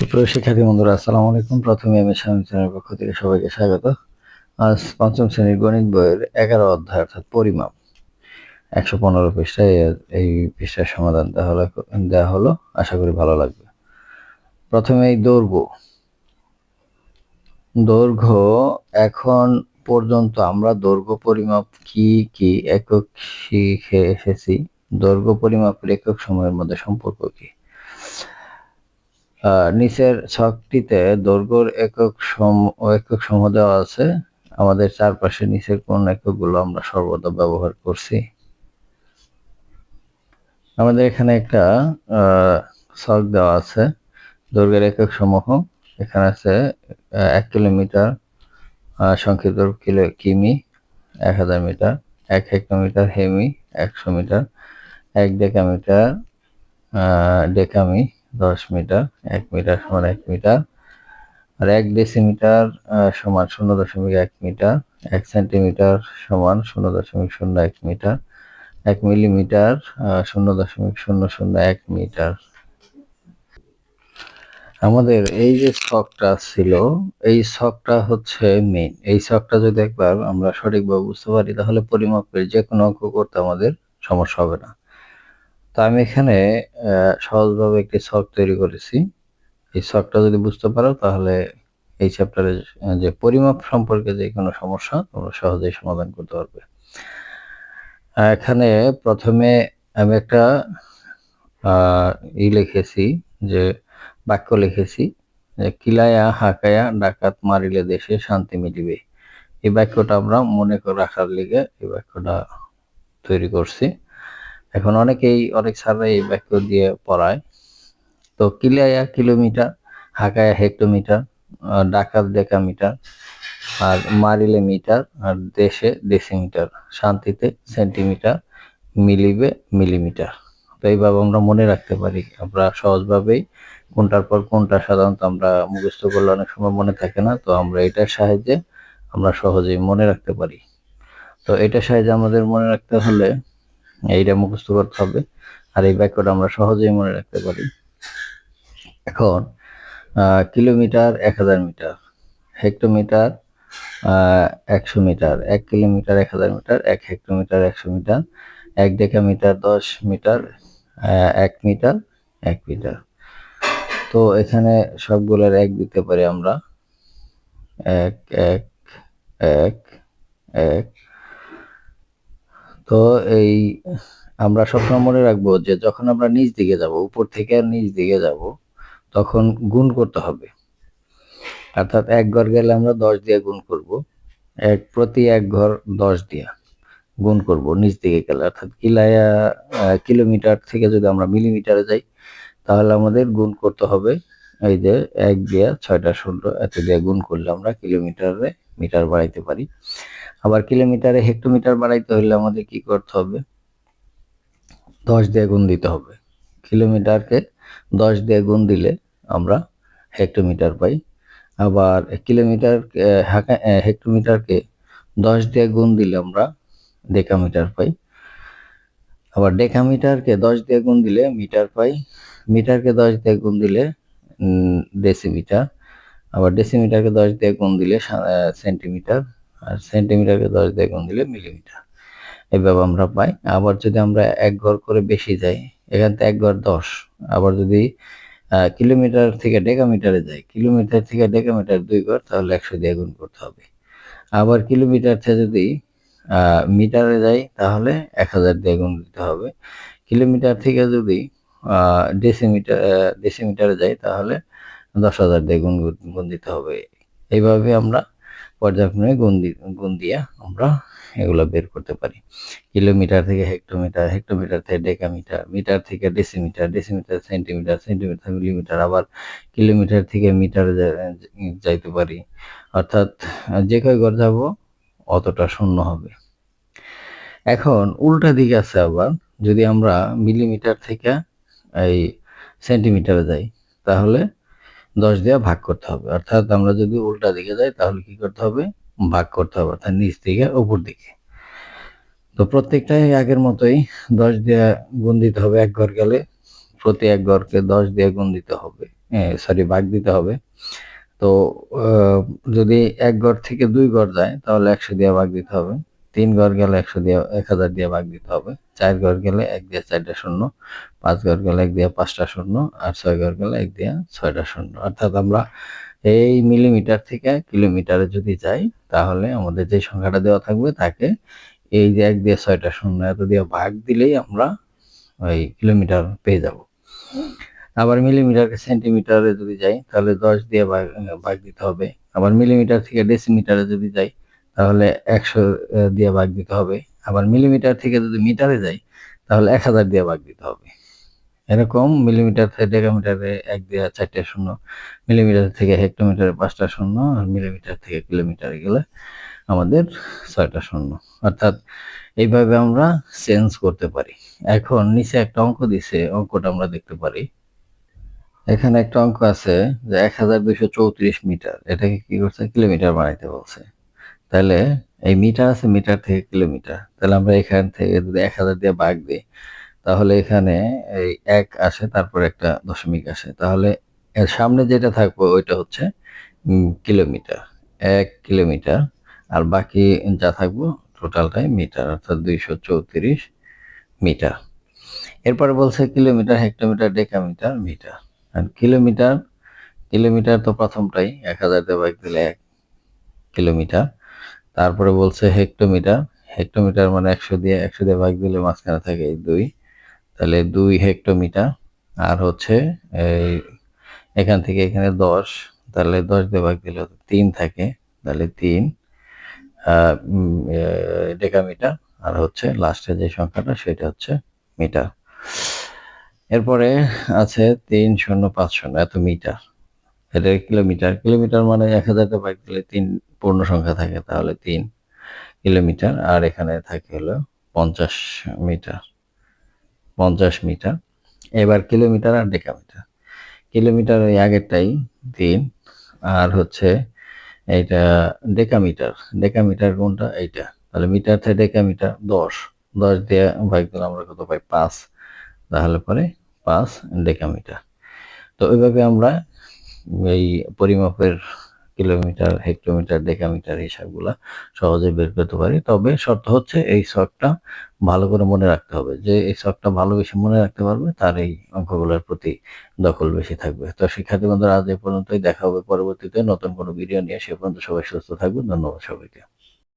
সুপ্রিয় শিক্ষার্থী বন্ধুরা, আসসালামু আলাইকুম। প্রথমে আমি স্বামী চ্যানেলের পক্ষ থেকে সবাইকে স্বাগত। আজ পঞ্চম শ্রেণির গণিত বইয়ের এগারো অধ্যায়, অর্থাৎ পরিমাপ। একশো পনেরো পৃষ্ঠায় এই পৃষ্ঠার সমাধান দেওয়া হলো আশা করি ভালো লাগবে। প্রথমে এই দৈর্ঘ্য। দৈর্ঘ্য এখন পর্যন্ত আমরা দৈর্ঘ্য পরিমাপ কি কি, একক শিখে এসেছি। দৈর্ঘ্য পরিমাপের একক সময়ের মধ্যে সম্পর্ক কি? নিচের ছকটিতে দৈর্ঘ্যর একক সম, একক সমূহ দেওয়া আছে। আমাদের চারপাশে নিচের কোন এককগুলো আমরা সর্বদা ব্যবহার করছি। আমাদের এখানে একটা ছক দেওয়া আছে, দৈর্ঘ্যের একক সমূহ। এখানে আছে এক কিলোমিটার সংক্ষিপ্ত কিলো, কিমি, এক হাজার মিটার, এক হেক্টোমিটার, হেমি, একশো মিটার, এক ডেকামিটার ডেকামি দশ মিটার, এক মিটার সমান এক মিটার আর এক ডেসিমিটার সমান শূন্য দশমিক এক মিটার, এক সেন্টিমিটার সমান শূন্য দশমিক শূন্য এক মিটার, এক মিলিমিটার শূন্য দশমিক শূন্য শূন্য এক মিটার। আমাদের এই যে ছকটা ছিল, এই ছকটা হচ্ছে মেন এই ছকটা যদি একবার আমরা সঠিকভাবে বুঝতে পারি, তাহলে পরিমাপের যে কোনো অঙ্ক করতে আমাদের সমস্যা হবে না। তো আমি এখানে সহজভাবে একটি ছক তৈরি করেছি। এই ছকটা যদি বুঝতে পারো, তাহলে এই চ্যাপ্টারে যে পরিমাপ সম্পর্কে যে কোনো সমস্যা, তোমরা সহজেই সমাধান করতে পারবে। এখানে প্রথমে আমি একটা ই লিখেছি, যে বাক্য লিখেছি, যে কিলায়া হাকায়া ডাকাত মারিলে দেশে শান্তি মিলিবে। এই বাক্যটা আমরা মনে করে রাখার লিগে এই বাক্যটা তৈরি করছি। এখন অনেকেই, অনেক স্যাররা এই বাক্য দিয়ে পড়ায়। তো কিলায়া কিলোমিটার, হাকায়া হেক্টোমিটার ডাকাত ডেকামিটার, আর মারিলে মিটার আর দেশে ডেসিমিটার, শান্তিতে সেন্টিমিটার, মিলিবে মিলিমিটার। তো এইভাবে আমরা মনে রাখতে পারি, আমরা সহজভাবেই কোনটার পর কোনটা সাধারণত আমরা মুখস্থ করলে অনেক সময় মনে থাকে না, তো আমরা এটার সাহায্যে আমরা সহজেই মনে রাখতে পারি। তো এটার সাহায্যে আমাদের মনে রাখতে হলে এইটা মুখস্থ করতে হবে। আর এই বাক্যটা আমরা সহজেই মনে রাখতে পারি। এখন কিলোমিটার এক হাজার মিটার, হেক্টোমিটার একশো মিটার, এক কিলোমিটার এক হাজার মিটার, এক হেক্টোমিটার একশো মিটার, এক ডেকামিটার দশ মিটার এক মিটার এক মিটার। তো এখানে সবগুলোর এক দিতে পারি আমরা। এক এক এক এক তো এই, আমরা সবসময় মনে রাখব যে যখন আমরা নিচ দিকে যাব, উপর থেকে আর নিচ দিকে যাব, তখন গুণ করতে হবে। অর্থাৎ এক ঘর গেলে আমরা দশ দিয়ে গুণ করব। এক, প্রতি এক ঘর দশ দিয়া গুণ করব নিচ দিকে গেলে। অর্থাৎ কিলায়া কিলোমিটার থেকে যদি আমরা মিলিমিটারে যাই, তাহলে আমাদের গুণ করতে হবে এই যে এক দিয়ে ছয়টা শূন্য এত দিয়ে গুণ করলে আমরা কিলোমিটারে মিটার বাড়াইতে পারি। আবার কিলোমিটারে হেক্টোমিটার বাড়াইতে হলে আমাদের কি করতে হবে? দশ দিয়ে গুণ দিতে হবে। কিলোমিটারকে দশ দিয়ে গুণ দিলে আমরা হেক্টোমিটার পাই। আবার কিলোমিটার হেক্টোমিটারকে দশ দিয়ে গুণ দিলে আমরা ডেকামিটার পাই। আবার ডেকামিটারকে দশ দিয়ে গুণ দিলে মিটার পাই। মিটারকে দশ দিয়ে গুণ দিলে ডেসিমিটার। আবার ডেসিমিটারকে দশ দিয়ে গুণ দিলে সেন্টিমিটার। আর সেন্টিমিটারকে দশ দিয়ে গুণ দিলে মিলিমিটার এভাবে আমরা পাই। আবার যদি আমরা এক ঘর করে বেশি যাই, এখান থেকে এক ঘর দশ। আবার যদি কিলোমিটার থেকে ডেকামিটারে যাই কিলোমিটার থেকে ডেকামিটার দুই ঘর, তাহলে একশো দিয়ে গুণ করতে হবে। আবার কিলোমিটার থেকে যদি মিটারে যাই, তাহলে এক হাজার দিয়ে গুণ দিতে হবে। কিলোমিটার থেকে যদি ডেসিমিটার ডেসিমিটারে যাই, তাহলে দশ হাজার দিয়ে গুণ গুণ দিতে হবে। এইভাবে আমরা পর্যায়ক্রমে গুণ দিয়ে আমরা এগুলো বের করতে পারি। কিলোমিটার থেকে হেক্টোমিটার হেক্টোমিটার থেকে ডেকামিটার, মিটার থেকে decimetre decimetre centimetre centimetre millimetre, আবার কিলোমিটার থেকে মিটারে যাইতে পারি। অর্থাৎ যে কয় ঘর যাব, অতটা শূন্য হবে। এখন উল্টা দিকে আছে আবার, যদি আমরা মিলিমিটার থেকে এই সেন্টিমিটারে যাই, তাহলে দশ দিয়ে ভাগ করতে হবে। অর্থাৎ আমরা যদি উল্টা দিকে যাই, তাহলে কি করতে হবে? ভাগ করতে হবে, অর্থাৎ নিচ থেকে উপর দিকে। তো প্রত্যেকটাই আগের মতোই দশ দিয়ে গুণ দিতে হবে এক ঘর গেলে। প্রতি এক ঘরকে দশ দিয়ে গুণ দিতে হবে। সরি ভাগ দিতে হবে। তো যদি এক ঘর থেকে দুই ঘর যায়, তাহলে একশো দিয়ে ভাগ দিতে হবে। তিন ঘর গেলে একশো দিয়ে, এক হাজার দিয়ে ভাগ দিতে হবে। চার ঘর গেলে এক দিয়ে চারটা শূন্য, পাঁচ ঘর গেলে এক দিয়ে পাঁচটা শূন্য, আর ছয় ঘর গেলে এক দিয়ে ছয়টা শূন্য। অর্থাৎ আমরা এই মিলিমিটার থেকে কিলোমিটারে যদি যাই, তাহলে আমাদের যে সংখ্যাটা দেওয়া থাকবে তাকে এই যে এক দিয়ে ছয়টা শূন্য এত দিয়ে ভাগ দিলেই আমরা ওই কিলোমিটার পেয়ে যাব। আবার মিলিমিটারকে সেন্টিমিটারে যদি যাই, তাহলে দশ দিয়ে ভাগ দিতে হবে। আবার মিলিমিটার থেকে ডেসিমিটারে যদি যাই তাহলে একশো দিয়ে ভাগ দিতে হবে। আবার মিলিমিটার থেকে যদি মিটারে যাই, তাহলে এক হাজার দিয়ে ভাগ দিতে হবে। এরকম মিলিমিটার থেকে ডেকামিটারে এক দিয়ে চারটে শূন্য, মিলিমিটার থেকে হেক্টোমিটারে পাঁচটা শূন্য, আর মিলিমিটার থেকে কিলোমিটারে গেলে আমাদের ছয়টা শূন্য। অর্থাৎ এইভাবে আমরা চেঞ্জ করতে পারি। এখন নিচে একটা অঙ্ক দিছে, অঙ্কটা আমরা দেখতে পারি। এখানে একটা অঙ্ক আছে যে এক হাজার দুইশো চৌত্রিশ মিটার, এটাকে কি করছে? কিলোমিটার বানাইতে বলছে। তাহলে এই মিটার আছে মিটার থেকে কিলোমিটার। তাহলে আমরা এখান থেকে যদি এক হাজার দিয়ে ভাগ দিই, তাহলে এখানে এই এক আসে, তারপর একটা দশমিক আসে। তাহলে এর সামনে যেটা থাকবে, ওইটা হচ্ছে কিলোমিটার। এক কিলোমিটার। আর বাকি যা থাকব, টোটালটাই মিটার, অর্থাৎ দুইশো চৌত্রিশ মিটার। এরপরে বলছে কিলোমিটার, হেক্টোমিটার, ডেকামিটার, মিটার। আর কিলোমিটার কিলোমিটার তো প্রথমটাই, এক হাজার দিয়ে ভাগ দিলে এক কিলোমিটার। তারপরে বলছে হেক্টোমিটার। হেক্টোমিটার মানে একশো দিয়ে একশো দিয়ে ভাগ দিলে মাঝখানে থাকে দুই। তাহলে দুই হেক্টোমিটার। আর হচ্ছে এই এখান থেকে এখানে দশ। তাহলে দশ দিয়ে ভাগ দিলে তিন থাকে। তাহলে তিন ডেকামিটার। আর হচ্ছে লাস্টে যে সংখ্যাটা সেটা হচ্ছে মিটার। এরপরে আছে তিন শূন্য পাঁচ শূন্য, এত মিটার। এটা কিলোমিটার। কিলোমিটার মানে এক হাজারটা বাইক দিলে তিন পূর্ণ সংখ্যা থাকে, তাহলে তিন কিলোমিটার। আর এখানে থাকে হলো পঞ্চাশ মিটার পঞ্চাশ মিটার। এবার কিলোমিটার আর ডেকামিটার কিলোমিটার ওই আগেরটাই তিন, আর হচ্ছে এইটা ডেকামিটার ডেকামিটার কোনটা? এইটা। তাহলে মিটার থেকে ডেকামিটার দশ। দশ দিয়ে ভাগ দিলে আমরা কত পাই? পাঁচ। তাহলে পরে পাঁচ ডেকামিটার তো ওইভাবে আমরা এই পরিমাপের কিলোমিটার, হেক্টোমিটার, ডেকামিটার হিসাবগুলা সহজে বের করতে পারি। তবে শর্ত হচ্ছে এই শখটা ভালো করে মনে রাখতে হবে যে, এই শখটা ভালো বেশি মনে রাখতে পারবে, তার এই অঙ্কগুলোর প্রতি দখল বেশি থাকবে। তো শিক্ষার্থী বন্ধুরা, আজ এ পর্যন্তই। দেখা হবে পরবর্তীতে। নতুন কোনো ভিডিও নিয়ে সে পর্যন্ত সবাই সুস্থ থাকবে ধন্যবাদ সবাইকে।